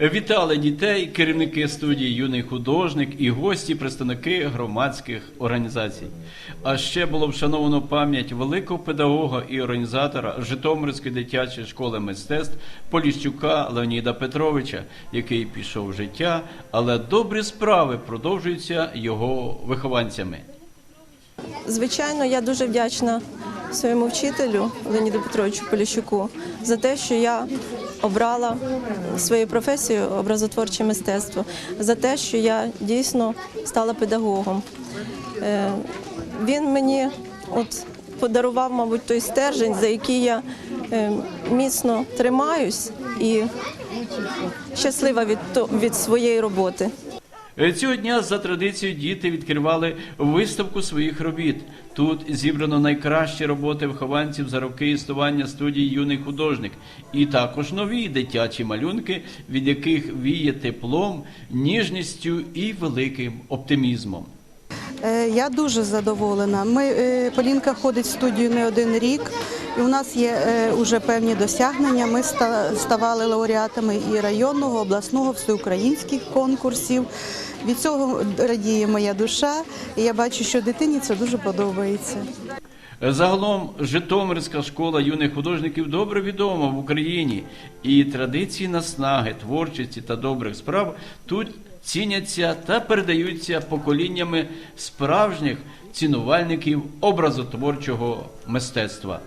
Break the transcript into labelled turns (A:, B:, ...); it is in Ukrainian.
A: Вітали дітей, керівники студії юний художник і гості, представники громадських організацій. А ще було вшановано пам'ять великого педагога і організатора Житомирської дитячої школи мистецтв Поліщука Леоніда Петровича, який пішов в життя, але добрі справи продовжуються його вихованцями.
B: Звичайно, я дуже вдячна своєму вчителю Леоніду Петровичу Поліщуку за те, що я обрала свою професію образотворче мистецтво, за те, що я дійсно стала педагогом. Е, Він мені от подарував, мабуть, той стержень, за який я е, міцно тримаюсь і щаслива від, від своєї роботи.
A: Е, Цього дня за традицією діти відкривали виставку своїх робіт. Тут зібрано найкращі роботи вихованців за роки існування студії юний художник, і також нові дитячі малюнки, від яких віє теплом, ніжністю і великим оптимізмом.
C: Е, Я дуже задоволена. Ми е, Полінка ходить в студію не один рік, і у нас є вже певні досягнення. Ми ставали лауреатами і районного, обласного, всеукраїнських конкурсів. Від цього радіє моя душа, і я бачу, що дитині це дуже подобається.
A: Загалом Житомирська школа юних художників добре відома в Україні, і традиції наснаги, творчості та добрих справ тут ціняться та передаються поколіннями справжніх цінувальників образотворчого мистецтва.